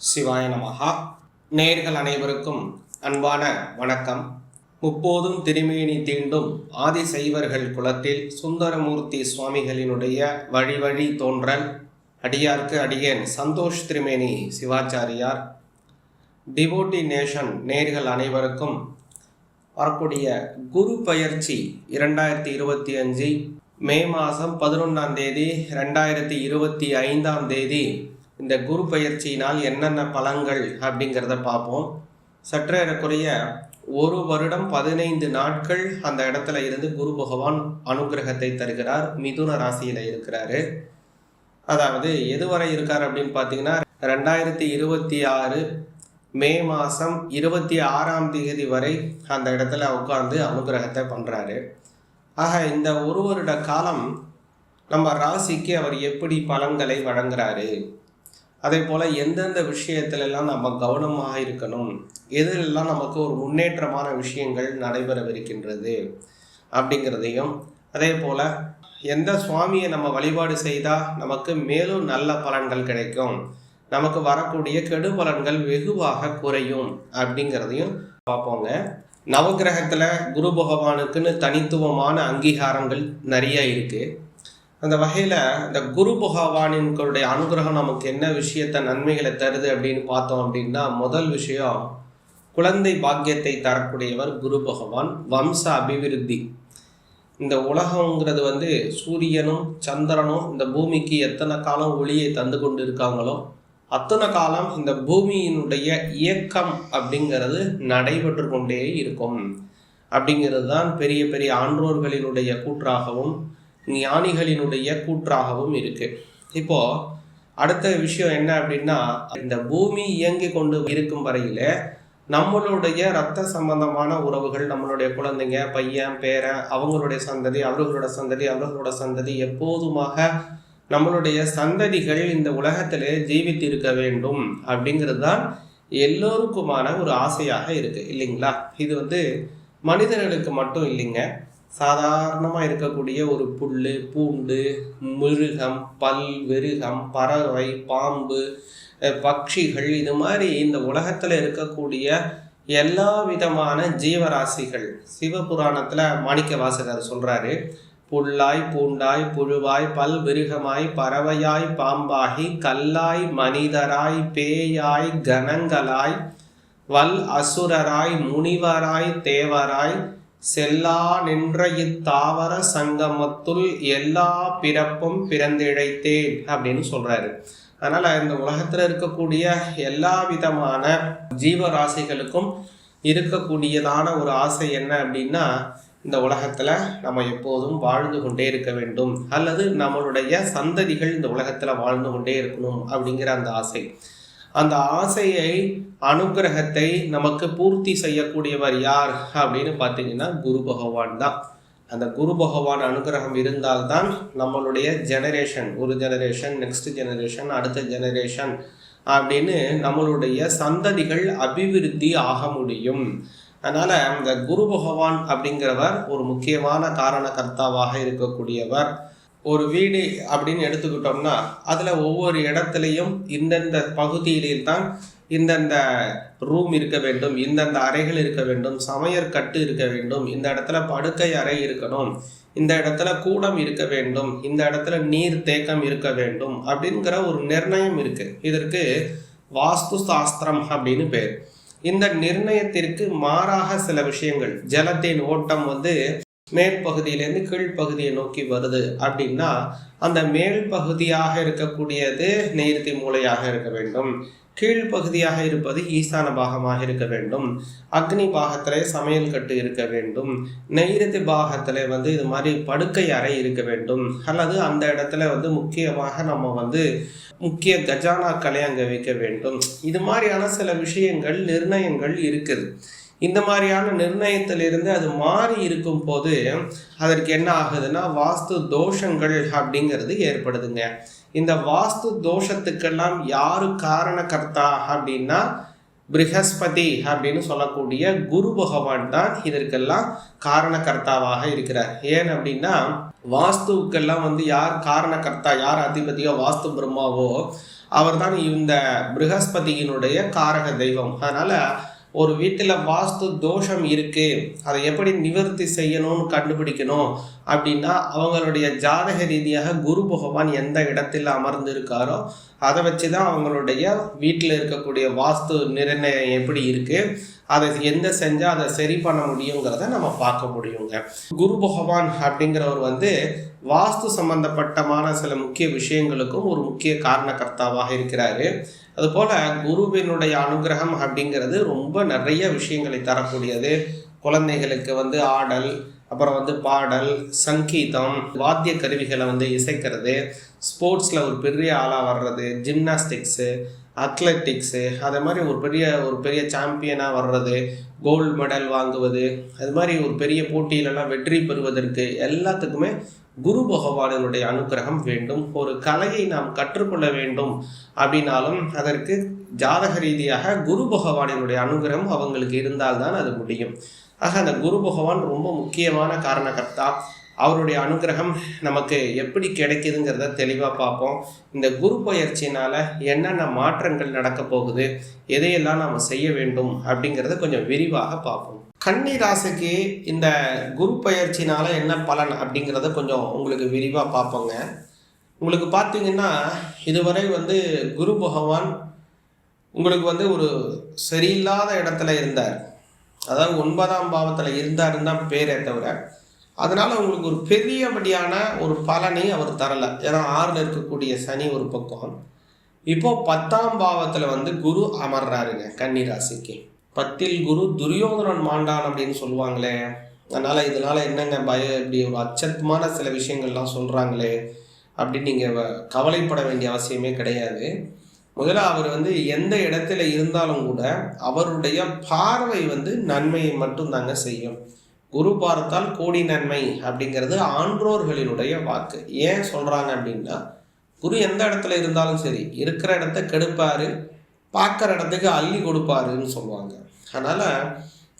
சிவாய நமகா நேர்கள் அனைவருக்கும் அன்பான வணக்கம். முப்போதும் திருமேனி தீண்டும் ஆதிசைவர்கள் குலத்தில் சுந்தரமூர்த்தி சுவாமிகளினுடைய வழி வழி தோன்றல் அடியார்க்கு அடியேன் சந்தோஷ் திருமேனி சிவாச்சாரியார். டிவோட்டி நேஷன் நேர்கள் அனைவருக்கும் வரக்கூடிய குரு பயிற்சி இரண்டாயிரத்தி இருபத்தி அஞ்சு மே மாதம் பதினொன்றாம் தேதி ரெண்டாயிரத்தி இருபத்தி ஐந்தாம் தேதி இந்த குரு பயிற்சியினால் என்னென்ன பலன்கள் அப்படிங்கிறத பார்ப்போம். சற்றேறக்குறைய ஒரு வருடம் பதினைந்து நாட்கள் அந்த இடத்துல இருந்து குரு பகவான் அனுகிரகத்தை தருகிறார். மிதுன ராசியில் இருக்கிறாரு. அதாவது எதுவரை இருக்கார் அப்படின்னு பார்த்தீங்கன்னா ரெண்டாயிரத்தி இருபத்தி ஆறு மே மாதம் இருபத்தி ஆறாம் தேதி வரை அந்த இடத்துல உட்காந்து அனுகிரகத்தை பண்ணுறாரு ஆக இந்த ஒரு வருட காலம் நம்ம ராசிக்கு அவர் எப்படி பலன்களை வழங்குறாரு? அதே போல் எந்தெந்த விஷயத்திலெல்லாம் நம்ம கவனமாக இருக்கணும்? எதிலெல்லாம் நமக்கு ஒரு முன்னேற்றமான விஷயங்கள் நடைபெறவிருக்கின்றது அப்படிங்கிறதையும் அதே போல் எந்த சுவாமியை நம்ம வழிபாடு செய்தால் நமக்கு மேலும் நல்ல பலன்கள் கிடைக்கும்? நமக்கு வரக்கூடிய கெடு பலன்கள் வெகுவாக குறையும் அப்படிங்கிறதையும் பார்ப்போங்க. நவகிரகத்தில் குரு பகவானுக்குன்னு தனித்துவமான அங்கீகாரங்கள் நிறைய இருக்குது அந்த வகையில் இந்த குரு பகவானின்களுடைய அனுகிரகம் நமக்கு என்ன விஷயத்த நன்மைகளை தருது அப்படின்னு பார்த்தோம் அப்படின்னா முதல் விஷயம் குழந்தை பாக்கியத்தை தரக்கூடியவர் குரு பகவான் வம்ச அபிவிருத்தி. இந்த உலகங்கிறது வந்து சூரியனும் சந்திரனும் இந்த பூமிக்கு எத்தனை காலம் ஒளியை தந்து கொண்டு இருக்காங்களோ அத்தனை காலம் இந்த பூமியினுடைய இயக்கம் அப்படிங்கிறது நடைபெற்று கொண்டே இருக்கும். அப்படிங்கிறது தான் பெரிய பெரிய ஆன்றோர்களினுடைய கூற்றாகவும் ஞானிகளினுடைய கூற்றாகவும் இருக்கு. இப்போ அடுத்த விஷயம் என்ன அப்படின்னா இந்த பூமி இயங்கி கொண்டு இருக்கும் வரையில நம்மளுடைய ரத்த சம்பந்தமான உறவுகள் நம்மளுடைய குழந்தைங்க பையன் பேரன் அவங்களுடைய சந்ததி அவர்களோட சந்ததி அவர்களோட சந்ததி எப்போதுமாக நம்மளுடைய சந்ததிகள் இந்த உலகத்திலே ஜீவித்து இருக்க வேண்டும் அப்படிங்கிறது தான் எல்லோருக்குமான ஒரு ஆசையாக இருக்கு இல்லைங்களா? இது வந்து மனிதர்களுக்கு மட்டும் இல்லைங்க. சாதாரணமாக இருக்கக்கூடிய ஒரு புல் பூண்டு மிருகம் பல் வெருகம் பறவை பாம்பு பட்சிகள் இது மாதிரி இந்த உலகத்தில் இருக்கக்கூடிய எல்லா விதமான ஜீவராசிகள். சிவபுராணத்தில் மாணிக்க வாசகர் சொல்கிறாரு புல்லாய் பூண்டாய் புழுவாய் பல் விருகமாய் பறவையாய் பாம்பாகி கல்லாய் மனிதராய் பேயாய் கணங்களாய் வல் அசுரராய் முனிவராய் தேவராய் செல்லா நின்ற இத்தாவர சங்கமத்துள் எல்லா பிறப்பும் பிறந்திழைத்தேன் அப்படின்னு சொல்றாரு. அதனால இந்த உலகத்துல இருக்கக்கூடிய எல்லா விதமான ஜீவராசிகளுக்கும் இருக்கக்கூடியதான ஒரு ஆசை என்ன அப்படின்னா இந்த உலகத்துல நம்ம எப்போதும் வாழ்ந்து கொண்டே இருக்க வேண்டும். அல்லது நம்மளுடைய சந்ததிகள் இந்த உலகத்துல வாழ்ந்து கொண்டே இருக்கணும் அப்படிங்கிற அந்த ஆசை. அந்த ஆசையை அனுகிரகத்தை நமக்கு பூர்த்தி செய்யக்கூடியவர் யார் அப்படின்னு பார்த்தீங்கன்னா குரு பகவான் தான். அந்த குரு பகவான் அனுகிரகம் இருந்தால்தான் நம்மளுடைய ஜெனரேஷன் ஒரு ஜெனரேஷன் நெக்ஸ்ட் ஜெனரேஷன் அடுத்த ஜெனரேஷன் அப்படின்னு நம்மளுடைய சந்ததிகள் அபிவிருத்தி ஆக முடியும். அதனால் அந்த குரு பகவான் அப்படிங்கிறவர் ஒரு முக்கியமான காரண கர்த்தாவாக இருக்கக்கூடியவர். ஒரு வீடு அப்படின்னு எடுத்துக்கிட்டோம்னா அதில் ஒவ்வொரு இடத்துலையும் இந்தந்த பகுதியிலே தான் இந்தந்த ரூம் இருக்க வேண்டும் இந்தந்த அறைகள் இருக்க வேண்டும் சமையற்கட்டு இருக்க வேண்டும் இந்த இடத்துல படுக்கை அறை இருக்கணும் இந்த இடத்துல கூடம் இருக்க வேண்டும் இந்த இடத்துல நீர் தேக்கம் இருக்க வேண்டும் அப்படிங்கிற ஒரு நிர்ணயம் இருக்கு. இதற்கு வாஸ்து சாஸ்திரம் அப்படின்னு பேர். இந்த நிர்ணயத்திற்கு மாறாக சில விஷயங்கள். ஜலத்தின் ஓட்டம் வந்து மேற்பகுதியிலேருந்து கீழ்ப்பகுதியை நோக்கி வருது அப்படின்னா அந்த மேல் பகுதியாக இருக்கக்கூடியது நேர்த்தி மூலையாக இருக்க வேண்டும். கீழ்ப்பகுதியாக இருப்பது ஈசான பாகமாக இருக்க வேண்டும். அக்னி பாகத்திலே சமையல் கட்டு இருக்க வேண்டும். நெய்ரதி பாகத்தில் வந்து இது மாதிரி படுக்கை அறை இருக்க வேண்டும். அல்லது அந்த இடத்துல வந்து முக்கியமாக நம்ம வந்து முக்கிய கஜானாக்களை அங்கே வைக்க வேண்டும். இது மாதிரியான சில விஷயங்கள் நிர்ணயங்கள் இருக்குது. இந்த மாதிரியான நிர்ணயத்திலிருந்து அது மாறி இருக்கும் போது அதற்கு என்ன ஆகுதுன்னா வாஸ்து தோஷங்கள் அப்படிங்கிறது ஏற்படுதுங்க. இந்த வாஸ்து தோஷத்துக்கெல்லாம் யாரு காரணக்கர்த்தா அப்படின்னா பிருகஸ்பதி அப்படின்னு சொல்லக்கூடிய குரு பகவான் தான் இதற்கெல்லாம் காரணக்கர்த்தாவாக இருக்கிறார். ஏன் அப்படின்னா வாஸ்துவுக்கெல்லாம் வந்து யார் காரணக்கர்த்தா யார் அதிபதியோ வாஸ்து பிரம்மாவோ அவர் தான் இந்த ப்ரஹஸ்பதியினுடைய காரக தெய்வம். அதனால் ஒரு வீட்டில் வாஸ்து தோஷம் இருக்கு. அதை எப்படி நிவர்த்தி செய்யணும்னு கண்டுபிடிக்கணும் அப்படின்னா அவங்களுடைய ஜாதக ரீதியாக குரு பகவான் எந்த இடத்தில் அமர்ந்து இருக்காரோ அதை வச்சு தான் அவங்களுடைய வீட்டில் இருக்கக்கூடிய வாஸ்து நிர்ணயம் எப்படி இருக்குது அதை எந்த செஞ்சால் அதை சரி பண்ண முடியுங்கிறத நம்ம பார்க்க முடியுங்க. குரு பகவான் அப்படிங்கிறவர் வந்து வாஸ்து சம்பந்தப்பட்டமான சில முக்கிய விஷயங்களுக்கும் ஒரு முக்கிய காரணகர்த்தாவாக இருக்கிறாரு. அதுபோல் குருவினுடைய அனுகிரகம் அப்படிங்கிறது ரொம்ப நிறைய விஷயங்களை தரக்கூடியது. குழந்தைகளுக்கு வந்து ஆடல் அப்புறம் வந்து பாடல் சங்கீதம் வாத்திய கருவிகளை வந்து இசைக்கிறது ஸ்போர்ட்ஸில் ஒரு பெரிய ஆளாக வர்றது ஜிம்னாஸ்டிக்ஸு அத்லெட்டிக்ஸு அதே மாதிரி ஒரு பெரிய ஒரு பெரிய சாம்பியனாக வர்றது கோல்டு மெடல் வாங்குவது அது மாதிரி ஒரு பெரிய போட்டியிலலாம் வெற்றி பெறுவதற்கு எல்லாத்துக்குமே குரு பகவானினுடைய அனுகிரகம் வேண்டும். ஒரு கலையை நாம் கற்றுக்கொள்ள வேண்டும் அப்படின்னாலும் அதற்கு ஜாதக ரீதியாக குரு பகவானினுடைய அனுகிரகம் அவங்களுக்கு இருந்தால்தான் அது முடியும். ஆக அந்த குரு பகவான் ரொம்ப முக்கியமான காரணகர்த்தா. அவருடைய அனுகிரகம் நமக்கு எப்படி கிடைக்குதுங்கிறத தெளிவாக பார்ப்போம். இந்த குரு பயிற்சினால் என்னென்ன மாற்றங்கள் நடக்க போகுது எதையெல்லாம் நாம் செய்ய வேண்டும் அப்படிங்கிறத கொஞ்சம் விரிவாக பார்ப்போம். கன்னி ராசிக்கு இந்த குரு பயிற்சினால் என்ன பலன் அப்படிங்கிறத கொஞ்சம் உங்களுக்கு விரிவாக பார்ப்போங்க. உங்களுக்கு பார்த்தீங்கன்னா இதுவரை வந்து குரு பகவான் உங்களுக்கு வந்து ஒரு சரியில்லாத இடத்துல இருந்தார். அதாவது ஒன்பதாம் பாவத்தில் இருந்தாருன்னு தான் பேரே தவிர அதனால் உங்களுக்கு ஒரு பெரியபடியான ஒரு பலனை அவர் தரலை. ஏன்னா ஆறில் இருக்கக்கூடிய சனி ஒரு பக்கம். இப்போது பத்தாம் பாவத்தில் வந்து குரு அமர்றாருங்க கன்னிராசிக்கு பத்தில் குரு துரியோதனன் மாண்டான் அப்படின்னு சொல்லுவாங்களே அதனால் இதனால் என்னங்க பய இப்படி ஒரு அச்சத்தமான சில விஷயங்கள்லாம் சொல்கிறாங்களே அப்படின்னு நீங்கள் கவலைப்பட வேண்டிய அவசியமே கிடையாது. முதல்ல அவர் வந்து எந்த இடத்துல இருந்தாலும் கூட அவருடைய பார்வை வந்து நன்மையை மட்டும் தாங்க செய்யும். குரு பார்த்தால் கோடி நன்மை அப்படிங்கிறது ஆன்றோர்களினுடைய வாக்கு. ஏன் சொல்கிறாங்க அப்படின்னா குரு எந்த இடத்துல இருந்தாலும் சரி இருக்கிற இடத்த கெடுப்பாரு பார்க்குற இடத்துக்கு அள்ளி கொடுப்பாருன்னு சொல்லுவாங்க. அதனால்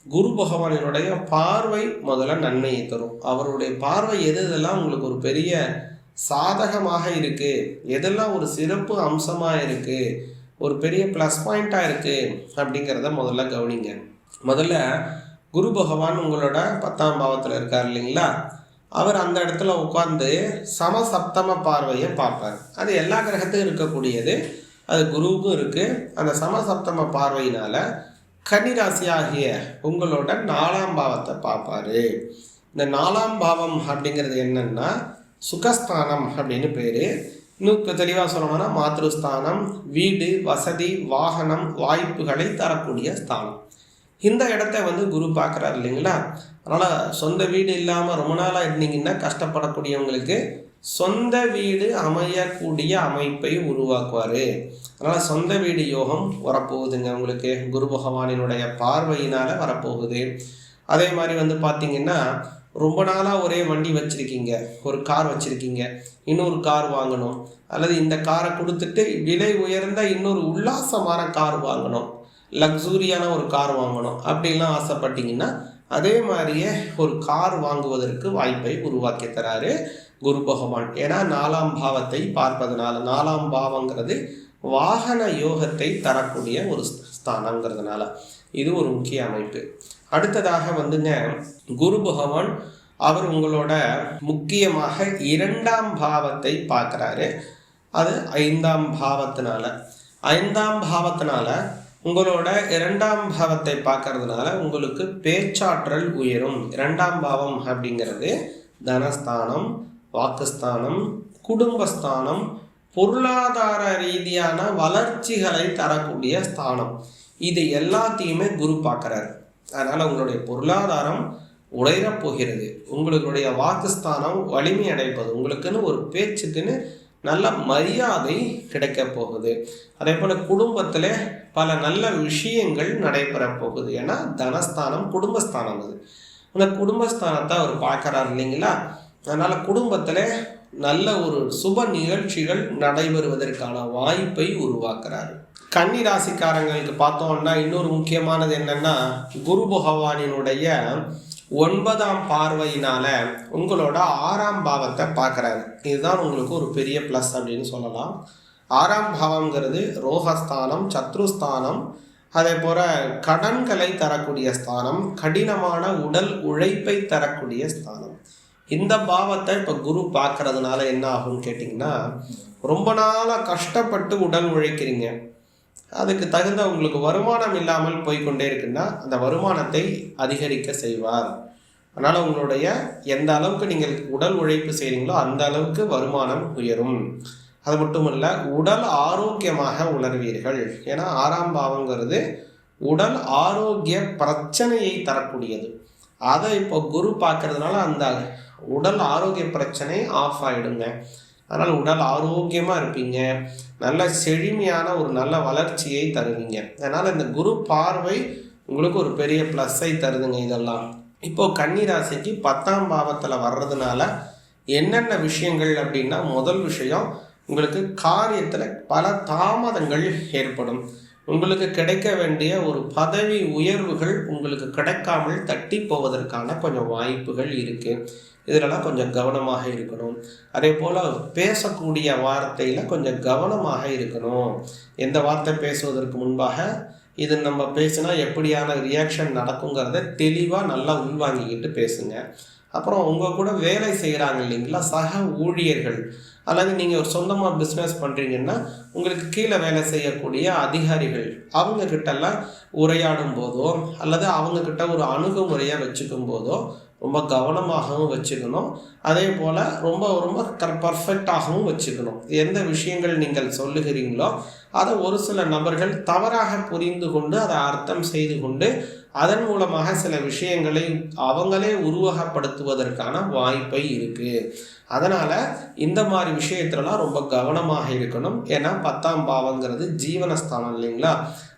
குரு பகவானினுடைய பார்வை முதல்ல நன்மையை தரும். அவருடைய பார்வை எது இதெல்லாம் உங்களுக்கு ஒரு பெரிய சாதகமாக இருக்குது எதெல்லாம் ஒரு சிறப்பு அம்சமாக இருக்குது ஒரு பெரிய ப்ளஸ் பாயிண்ட்டாக இருக்குது அப்படிங்கிறத முதல்ல கவனிங்க. முதல்ல குரு பகவான் உங்களோட பத்தாம் பாவத்தில் இருக்கார் இல்லைங்களா? அவர் அந்த இடத்துல உட்காந்து சமசப்தம பார்வையை பார்ப்பார். அது எல்லா கிரகத்துக்கும் இருக்கக்கூடியது. அது குருவுக்கும் இருக்குது அந்த சமசப்தம பார்வையினால் கன்னிராசி ஆகிய உங்களோட நாலாம் பாவத்தை பார்ப்பாரு. இந்த நாலாம் பாவம் அப்படிங்கிறது என்னென்னா சுகஸ்தானம் அப்படின்னு பேர். இன்னும் தெளிவாக சொல்லணும்னா மாத்ருஸ்தானம் வீடு வசதி வாகனம் வாய்ப்புகளை தரக்கூடிய ஸ்தானம். இந்த இடத்த வந்து குரு பார்க்குறாரு இல்லைங்களா? அதனால் சொந்த வீடு இல்லாமல் ரொம்ப நாளாக இருந்தீங்கன்னா கஷ்டப்படக்கூடியவங்களுக்கு சொந்த வீடு அமையக்கூடிய அமைப்பை உருவாக்குவார். அதனால் சொந்த வீடு யோகம் வரப்போகுதுங்க உங்களுக்கு. குரு பகவானினுடைய பார்வையினால் வரப்போகுது. அதே மாதிரி வந்து பார்த்திங்கன்னா ரொம்ப நாளாக ஒரே வண்டி வச்சுருக்கீங்க. ஒரு கார் வச்சுருக்கீங்க. இன்னொரு கார் வாங்கணும். அல்லது இந்த காரை கொடுத்துட்டு விலை உயர்ந்த இன்னொரு உல்லாசமான கார் வாங்கணும். லக்ஸூரியான ஒரு கார் வாங்கணும். அப்படிலாம் ஆசைப்பட்டீங்கன்னா அதே மாதிரியே ஒரு கார் வாங்குவதற்கு வாய்ப்பை உருவாக்கி தராரு குரு பகவான். ஏன்னா நாலாம் பாவத்தை பார்ப்பதனால நாலாம் பாவங்கிறது வாகன யோகத்தை தரக்கூடிய ஒரு ஸ்தானங்கிறதுனால. இது ஒரு முக்கிய அமைப்பு. அடுத்ததாக வந்துங்க குரு பகவான் அவர் உங்களோட முக்கியமாக இரண்டாம் பாவத்தை பார்க்குறாரு. அது ஐந்தாம் பாவத்தினால. ஐந்தாம் பாவத்தினால உங்களோட இரண்டாம் பாவத்தை பார்க்கறதுனால உங்களுக்கு பேச்சாற்றல் உயரும். இரண்டாம் பாவம் அப்படிங்கிறது தனஸ்தானம் வாக்குஸ்தானம் குடும்பஸ்தானம் பொருளாதார ரீதியான வளர்ச்சிகளை தரக்கூடிய ஸ்தானம். இது எல்லாத்தையுமே குரு பார்க்குறாரு. அதனால் உங்களுடைய பொருளாதாரம் உடையப் போகிறது. உங்களுடைய வாக்குஸ்தானம் வலிமை அடைப்பது உங்களுக்குன்னு ஒரு பேச்சுக்குன்னு நல்ல மரியாதை கிடைக்க போகுது. அதே போல் குடும்பத்தில் பல நல்ல விஷயங்கள் நடைபெற போகுது. ஏன்னா தனஸ்தானம் குடும்பஸ்தானம் அது. அந்த குடும்பஸ்தானத்தை அவர் பார்க்குறாரு இல்லைங்களா? அதனால் குடும்பத்தில் நல்ல ஒரு சுப நிகழ்ச்சிகள் நடைபெறுவதற்கான வாய்ப்பை உருவாக்குறாரு. கன்னி ராசிக்காரங்களுக்கு பார்த்தோம்னா இன்னொரு முக்கியமானது என்னென்னா குரு பகவானினுடைய ஒன்பதாம் பார்வையினால உங்களோட ஆறாம் பாவத்தை பார்க்குறாரு. இதுதான் உங்களுக்கு ஒரு பெரிய ப்ளஸ் அப்படின்னு சொல்லலாம். ஆறாம் பாவம்ங்கிறது ரோகஸ்தானம் சத்ருஸ்தானம் அதே போல் கடன்களை தரக்கூடிய ஸ்தானம் கடினமான உடல் உழைப்பை தரக்கூடிய ஸ்தானம். இந்த பாவத்தை இப்போ குரு பார்க்கறதுனால என்ன ஆகும்னு கேட்டிங்கன்னா ரொம்ப நாளாக கஷ்டப்பட்டு உடல் உழைக்கிறீங்க. அதுக்கு தகுந்த உங்களுக்கு வருமானம் இல்லாமல் போய்க்கொண்டே இருக்குன்னா அந்த வருமானத்தை அதிகரிக்க செய்வார். அதனால் உங்களுடைய எந்த அளவுக்கு நீங்கள் உடல் உழைப்பு செய்கிறீங்களோ அந்த அளவுக்கு வருமானம் உயரும். அது மட்டும் இல்லை உடல் ஆரோக்கியமாக உணர்வீர்கள். ஏன்னா ஆறாம் பாவங்கிறது உடல் ஆரோக்கிய பிரச்சனையை தரக்கூடியது. அதை இப்போ குரு பார்க்கறதுனால அந்த உடல் ஆரோக்கிய பிரச்சனை ஆஃப் ஆகிடுங்க அதனால் உடல் ஆரோக்கியமாக இருப்பீங்க. நல்ல செழுமையான ஒரு நல்ல வளர்ச்சியை தருவீங்க. அதனால் இந்த குரு பார்வை உங்களுக்கு ஒரு பெரிய ப்ளஸ்ஸை தருதுங்க இதெல்லாம். இப்போது கன்னிராசிக்கு பத்தாம் பாவத்தில் வர்றதுனால என்னென்ன விஷயங்கள் அப்படின்னா முதல் விஷயம் உங்களுக்கு காரியத்தில் பல தாமதங்கள் ஏற்படும். உங்களுக்கு கிடைக்க வேண்டிய ஒரு பதவி உயர்வுகள் உங்களுக்கு கிடைக்காமல் தட்டி போவதற்கான கொஞ்சம் வாய்ப்புகள் இருக்குது இதிலெல்லாம் கொஞ்சம் கவனமாக இருக்கணும். அதே போல் பேசக்கூடிய வார்த்தையில் கொஞ்சம் கவனமாக இருக்கணும். எந்த வார்த்தை பேசுவதற்கு முன்பாக இது நம்ம பேசினா எப்படியான ரியாக்ஷன் நடக்குங்கிறத தெளிவாக நல்லா உள்வாங்கிக்கிட்டு பேசுங்க. அப்புறம் உங்கள் கூட வேலை செய்கிறாங்க இல்லைங்களா? சக ஊழியர்கள். அல்லது நீங்கள் ஒரு சொந்தமாக பிஸ்னஸ் பண்ணுறீங்கன்னா உங்களுக்கு கீழே வேலை செய்யக்கூடிய அதிகாரிகள். அவங்கக்கிட்டலாம் உரையாடும் போதோ அல்லது அவங்கக்கிட்ட ஒரு அணுகுமுறையாக வச்சுக்கும் போதோ ரொம்ப கவனமாகவும் வச்சுக்கணும். அதே போல் ரொம்ப ரொம்ப கர் பர்ஃபெக்டாகவும் வச்சுக்கணும். எந்த விஷயங்கள் நீங்கள் சொல்லுகிறீங்களோ அதை ஒரு சில நபர்கள் தவறாக புரிந்து கொண்டு அதை அர்த்தம் செய்து கொண்டு அதன் மூலமாக சில விஷயங்களை அவங்களே உருவகப்படுத்துவதற்கான வாய்ப்பை இருக்குது அதனால் இந்த மாதிரி விஷயத்துலலாம் ரொம்ப கவனமாக இருக்கணும். ஏன்னா பத்தாம் பாவங்கிறது ஜீவனஸ்தானம் இல்லைங்களா?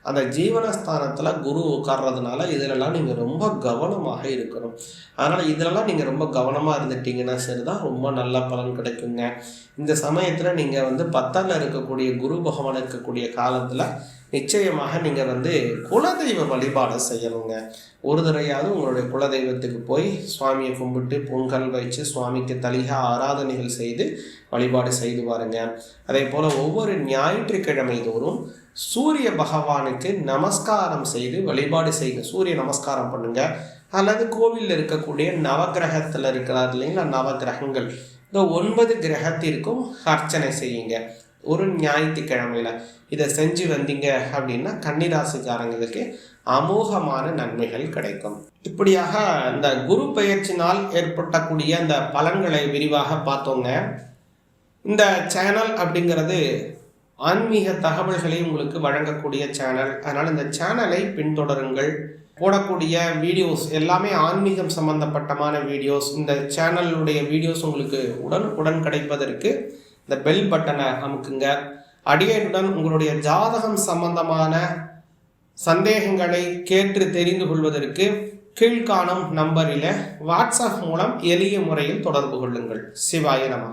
அந்த ஜீவனஸ்தானத்தில் குரு உட்கார்றதுனால இதிலெல்லாம் நீங்கள் ரொம்ப கவனமாக இருக்கணும். அதனால் இதிலெல்லாம் நீங்கள் ரொம்ப கவனமாக இருந்துட்டீங்கன்னா சரி தான் ரொம்ப நல்ல பலன் கிடைக்குங்க. இந்த சமயத்தில் நீங்கள் வந்து பத்தால் இருக்கக்கூடிய குரு பகவான் இருக்கக்கூடிய காலத்தில் நிச்சயமாக நீங்கள் வந்து குலதெய்வ வழிபாடு செய்யணுங்க. ஒரு தடையாவது உங்களுடைய குலதெய்வத்துக்கு போய் சுவாமியை கும்பிட்டு பொங்கல் வச்சு சுவாமிக்கு தலிக ஆராதனைகள் செய்து வழிபாடு செய்து பாருங்க. அதே போல் ஒவ்வொரு ஞாயிற்றுக்கிழமை தோறும் சூரிய பகவானுக்கு நமஸ்காரம் செய்து வழிபாடு செய்யுங்க சூரிய நமஸ்காரம் பண்ணுங்க. அல்லது கோவிலில் இருக்கக்கூடிய நவகிரகத்தில் இருக்கிறார் இல்லைங்களா? நவகிரகங்கள். இந்த ஒன்பது கிரகத்திற்கும் அர்ச்சனை செய்யுங்க. ஒரு ஞாயிற்றுக்கிழமையில இதை செஞ்சு வந்தீங்க அப்படின்னா கன்னிராசிக்காரங்களுக்கு அமோகமான நன்மைகள் கிடைக்கும். இப்படியாக இந்த குரு பயிற்சினால் ஏற்பட்டக்கூடிய அந்த பலன்களை விரிவாக பார்த்தோங்க. இந்த சேனல் அப்படிங்கிறது ஆன்மீக தகவல்களை உங்களுக்கு வழங்கக்கூடிய சேனல் அதனால் இந்த சேனலை பின்தொடருங்கள். போடக்கூடிய வீடியோஸ் எல்லாமே ஆன்மீகம் சம்பந்தப்பட்டமான வீடியோஸ் இந்த சேனலுடைய வீடியோஸ் உங்களுக்கு உடனுக்குடன் கிடைப்பதற்கு இந்த பெல் பட்டனை அமுக்குங்க. அடியனுடன் உங்களுடைய ஜாதகம் சம்பந்தமான சந்தேகங்களை கேட்டு தெரிந்து கொள்வதற்கு கீழ்காணும் நம்பரில் வாட்ஸ்அப் மூலம் எளிய முறையில் தொடர்பு கொள்ளுங்கள். சிவாய நம.